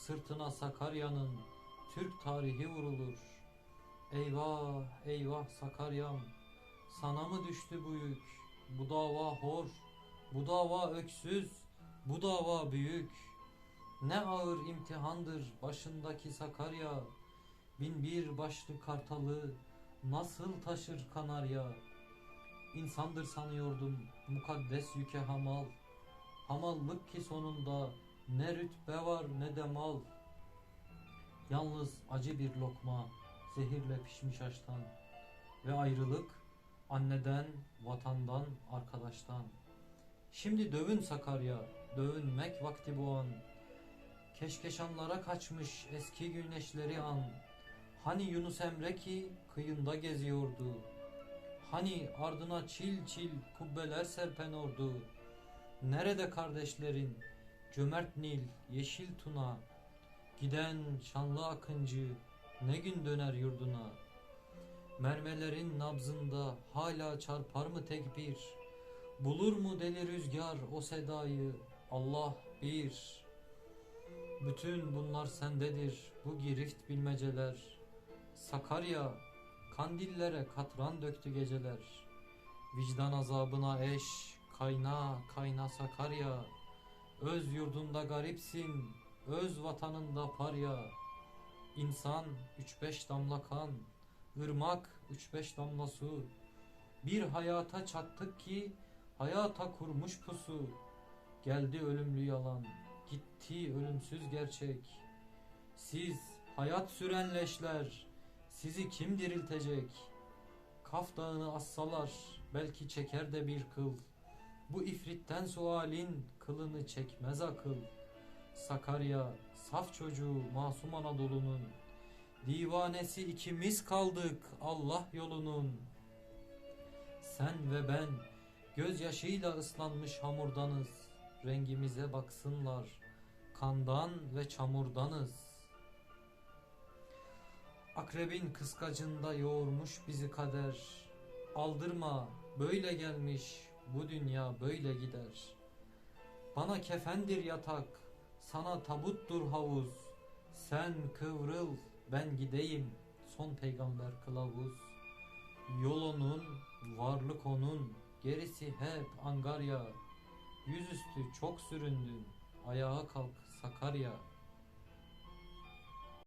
Sırtına Sakarya'nın Türk tarihi vurulur. Eyvah eyvah Sakaryam, sana mı düştü bu yük? Bu dava hor, bu dava öksüz, bu dava büyük. Ne ağır imtihandır başındaki Sakarya. Bin bir başlı kartalı nasıl taşır kanarya? İnsandır sanıyordum mukaddes yüke hamal. Hamallık ki sonunda ne rütbe var ne de mal. Yalnız acı bir lokma zehirle pişmiş aştan ve ayrılık anneden, vatandan, arkadaştan. Şimdi dövün Sakarya, dövünmek vakti bu an. Keşkeşanlara kaçmış eski güneşleri an. Hani Yunus Emre ki kıyında geziyordu. Hani ardına çil çil kubbeler serpen ordu. Nerede kardeşlerin? Cömert Nil, yeşil Tuna. Giden şanlı akıncı ne gün döner yurduna? Mermelerin nabzında hala çarpar mı tekbir? Bulur mu deli rüzgar o sedayı? Allah bir. Bütün bunlar sendedir bu girift bilmeceler. Sakarya kandillere katran döktü geceler. Vicdan azabına eş kayna kayna Sakarya. Öz yurdunda garipsin, öz vatanında parya. İnsan üç beş damla kan, ırmak üç beş damla su. Bir hayata çattık ki hayata kurmuş pusu. Geldi ölümlü yalan, gitti ölümsüz gerçek. Siz hayat süren leşler, sizi kim diriltecek? Kaf dağını assalar, belki çeker de bir kıl. Bu ifritten sualin kılını çekmez akıl. Sakarya, saf çocuğu masum Anadolu'nun. Divanesi ikimiz kaldık Allah yolunun. Sen ve ben gözyaşıyla ıslanmış hamurdanız. Rengimize baksınlar. Kandan ve çamurdanız. Akrebin kıskacında yoğurmuş bizi kader. Aldırma, böyle gelmiş, bu dünya böyle gider. Bana kefendir yatak, sana tabuttur havuz. Sen kıvrıl, ben gideyim, son peygamber kılavuz. Yol onun, varlık onun, gerisi hep angarya. Yüzüstü çok süründün, ayağa kalk Sakarya.''